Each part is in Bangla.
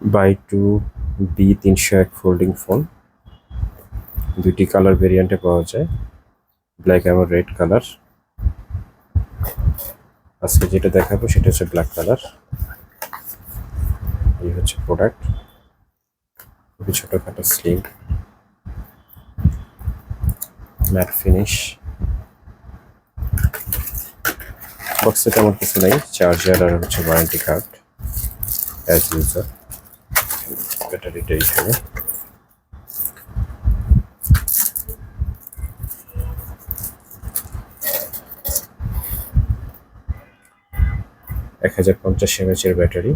বাই টু বি তিনশো এক ফোল্ডিং ফোন। দুইটি কালার ভেরিয়েন্টে পাওয়া যায়। ব্ল্যাক এবং রেড কালার। আজকে যেটা দেখাবো সেটা হচ্ছে ব্ল্যাক কালার। এই হচ্ছে প্রোডাক্ট। খুবই ছোটোখাটো স্লিম। Mat finish. বক্সে তেমন কিছু নেই। চার্জার আর হচ্ছে ওয়ারেন্টি কার্ড। অ্যাজ ইউজার ব্যাটারিটা এইখানে এক হাজার পঞ্চাশ এমএচের battery.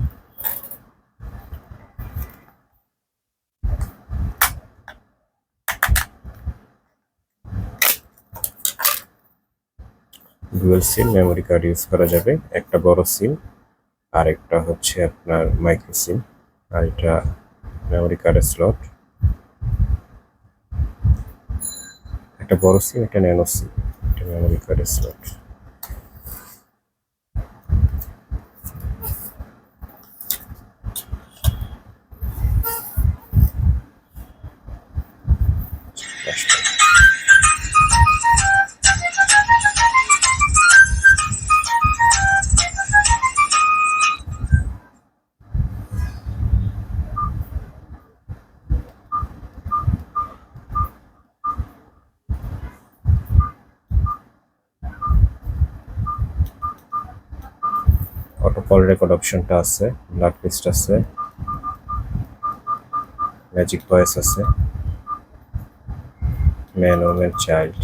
Dual SIM memory card use করা যাবে। একটা বড় সিম আর একটা হচ্ছে আপনার মাইক্রো সিম আর এটা মেমোরি কার্ডের স্লট একটা বড় সিম একটা ন্যানো সিম একটা মেমোরি কার্ডের স্লট অটো কল রেকর্ড অপশনটা আছে ব্লাড লিস্ট আছে ম্যাজিক ভয়েস আছে man women child.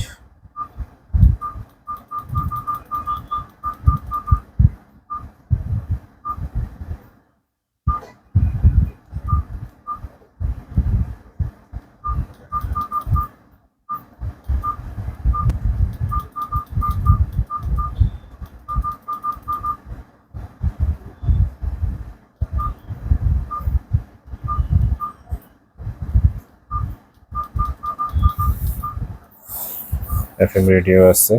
FM radio আছে।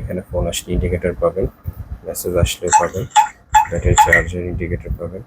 এখানে ফোন আসলে ইন্ডিকেটর পাবেন মেসেজ আসলেও পাবেন ব্যাটারি চার্জের ইন্ডিকেটর পাবেন।